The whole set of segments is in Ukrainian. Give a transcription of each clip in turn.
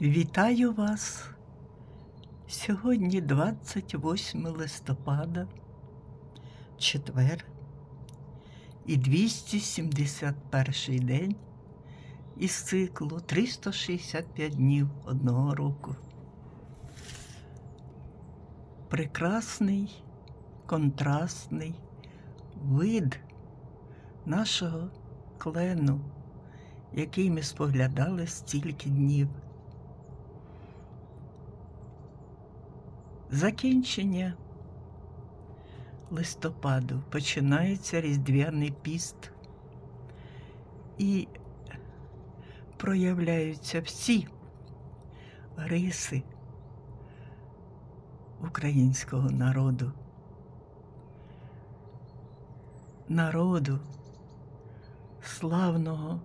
Вітаю вас! Сьогодні 28 листопада, четвер і 271 день із циклу 365 днів одного року. Прекрасний, контрастний вид нашого клену, який ми споглядали стільки днів. Закінчення листопаду. Починається Різдвяний піст. І проявляються всі риси українського народу. Народу славного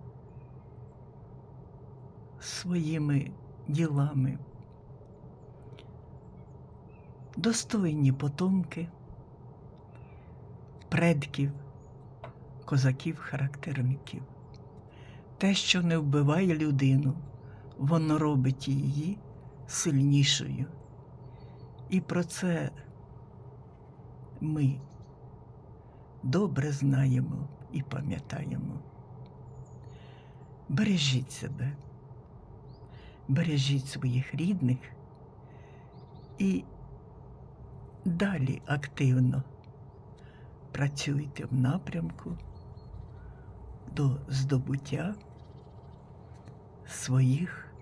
своїми ділами достойні потомки предків, козаків-характерників. Те, що не вбиває людину, воно робить її сильнішою. І про це ми добре знаємо і пам'ятаємо. Бережіть себе, бережіть своїх рідних і далі активно працюйте в напрямку до здобуття своїх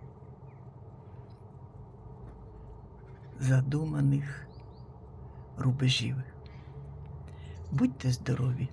задуманих рубежів. Будьте здорові!